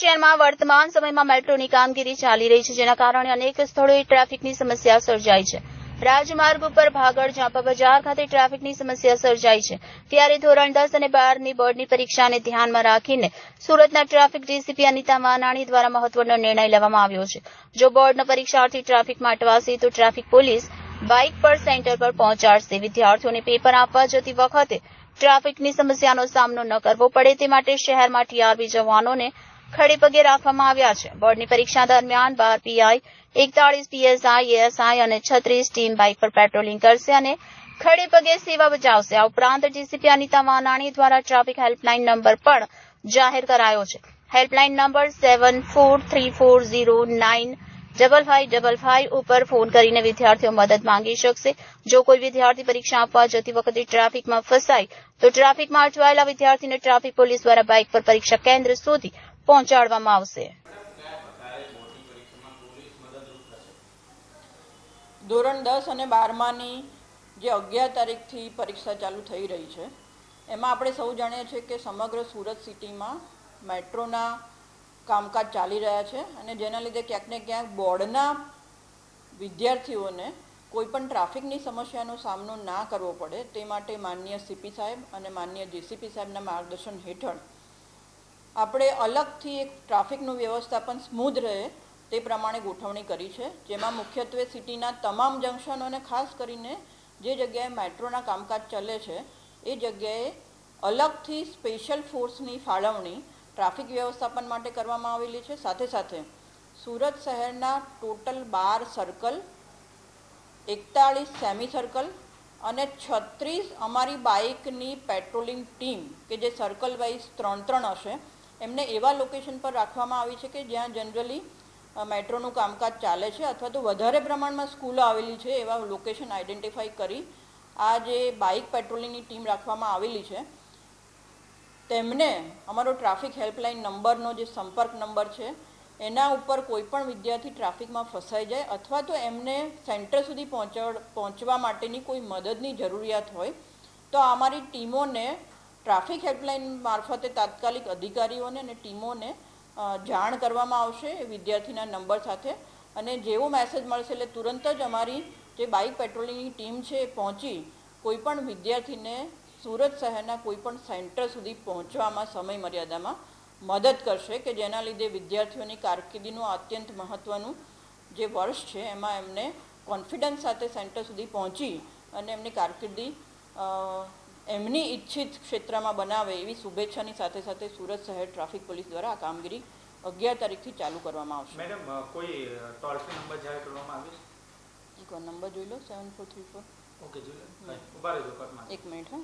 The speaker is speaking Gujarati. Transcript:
શહેરમાં વર્તમાન સમયમાં મેટ્રોની કામગીરી ચાલી રહી છે, જેના કારણે અનેક સ્થળોએ ટ્રાફિકની સમસ્યા સર્જાઈ છે. રાજમાર્ગ ઉપર ભાગળ ઝાંપા બજાર ખાતે ટ્રાફિકની સમસ્યા સર્જાઈ છે. ત્યારે ધોરણ દસ અને બારની બોર્ડની પરીક્ષાને ધ્યાનમાં રાખીને સુરતના ટ્રાફિક ડીસીપી અનિતા માનાણી દ્વારા મહત્વનો નિર્ણય લેવામાં આવ્યો છે. જો બોર્ડના પરીક્ષાર્થી ટ્રાફિકમાં અટવાશે તો ટ્રાફિક પોલીસ બાઇક પર સેન્ટર પર પહોંચાડશે. વિદ્યાર્થીઓને પેપર આપવા જતી વખતે ટ્રાફિકની સમસ્યાનો સામનો ન કરવો પડે, તે માટે શહેરમાં ટીઆરબી જવાનોને ખડે પગે રાખવામાં આવ્યા છે. બોર્ડની પરીક્ષા દરમિયાન બાર પીઆઈ એકતાળીસ પીએસઆઈ, એએસઆઈ અને છત્રીસ ટીમ બાઇક પર પેટ્રોલિંગ કરશે અને ખડે પગે સેવા બજાવશે. આ ઉપરાંત જીસીપી અનિતા વાનાણી દ્વારા ટ્રાફિક હેલ્પલાઇન નંબર પણ જાહેર કરાયો છે. Helpline number seven four three four zero nine double five double five ઉપર ફોન કરીને વિદ્યાર્થીઓ મદદ માંગી શકશે. જો કોઈ વિદ્યાર્થી પરીક્ષા આપવા જતી વખતે ટ્રાફિકમાં ફસાય, તો ટ્રાફિકમાં અટવાયેલા વિદ્યાર્થીને ટ્રાફિક પોલીસ દ્વારા બાઇક પર પરીક્ષા કેન્દ્ર સુધી પહોંચાડવામાં આવશે. ધોરણ દસ અને બારમાની જે અગિયાર તારીખથી પરીક્ષા ચાલુ થઈ રહી છે, એમાં આપણે સૌ જાણીએ છીએ કે સમગ્ર સુરત સિટીમાં મેટ્રોના કામકાજ ચાલી રહ્યા છે અને જેના લીધે ક્યાંક ને ક્યાંક બોર્ડના વિદ્યાર્થીઓને કોઈ પણ ટ્રાફિકની સમસ્યાનો સામનો ના કરવો પડે. તે માટે માનનીય સીપી સાહેબ અને માનનીય જીસીપી સાહેબના માર્ગદર્શન હેઠળ આપણે અલગથી એક ટ્રાફિકનું વ્યવસ્થાપન સ્મૂધ રહે તે પ્રમાણે ગોઠવણી કરી છે, જેમાં મુખ્યત્વે સિટીના તમામ જંકશનોને ખાસ કરીને જે જગ્યાએ મેટ્રોના કામકાજ ચાલે છે, એ જગ્યાએ અલગથી સ્પેશિયલ ફોર્સની ફાળવણી ટ્રાફિક વ્યવસ્થાપન માટે કરવામાં આવેલી છે. સાથે સાથે સુરત શહેરના ટોટલ બાર સર્કલ, એકતાળીસ સેમી સર્કલ અને છત્રીસ અમારી બાઇકની પેટ્રોલિંગ ટીમ, કે જે સર્કલ વાઇઝ ત્રણ ત્રણ હશે એમને એવા લોકેશન પર રાખવામાં આવી છે કે જ્યાં જનરલી મેટ્રોનું કામકાજ ચાલે છે અથવા તો વધારે પ્રમાણમાં સ્કૂલો આવેલી છે એવા લોકેશન આઈડેન્ટિફાઈ કરી આ જે બાઇક પેટ્રોલિંગની ટીમ રાખવામાં આવેલી છે, તેમને અમારો ટ્રાફિક હેલ્પલાઇન નંબરનો જે સંપર્ક નંબર છે, એના ઉપર કોઈપણ વિદ્યાર્થી ટ્રાફિકમાં ફસાઈ જાય અથવા તો એમને સેન્ટર સુધી પહોંચવા માટેની કોઈ મદદની જરૂરિયાત હોય, તો અમારી ટીમોને ટ્રાફિક હેલ્પલાઇન મારફતે તાત્કાલિક અધિકારીઓને અને ટીમોને જાણ કરવામાં આવશે વિદ્યાર્થીના નંબર સાથે. અને જેવો મેસેજ મળશે એટલે તુરંત જ અમારી જે બાઇક પેટ્રોલિંગની ટીમ છે એ પહોંચી કોઈ પણ વિદ્યાર્થીને સુરત શહેરના કોઈપણ સેન્ટર સુધી પહોંચવામાં સમય મર્યાદામાં મદદ કરશે કે જેના લીધે વિદ્યાર્થીઓની કારકિર્દીનું અત્યંત મહત્ત્વનું જે વર્ષ છે એમાં એમને કોન્ફિડન્સ સાથે સેન્ટર સુધી પહોંચી અને એમની કારકિર્દી એમની ઈચ્છિત ક્ષેત્રમાં બનાવે એવી શુભેચ્છાની સાથે સાથે સુરત શહેર ટ્રાફિક પોલીસ દ્વારા આ કામગીરી અગિયાર તારીખથી ચાલુ કરવામાં આવશે. મેડમ કોઈ ટોલ ફ્રી નંબર જાહેર કરવામાં આવ્યો છે? એક નંબર જોઈ લો seven four three four. Okay જોઈ લો. એક મિનિટ હા.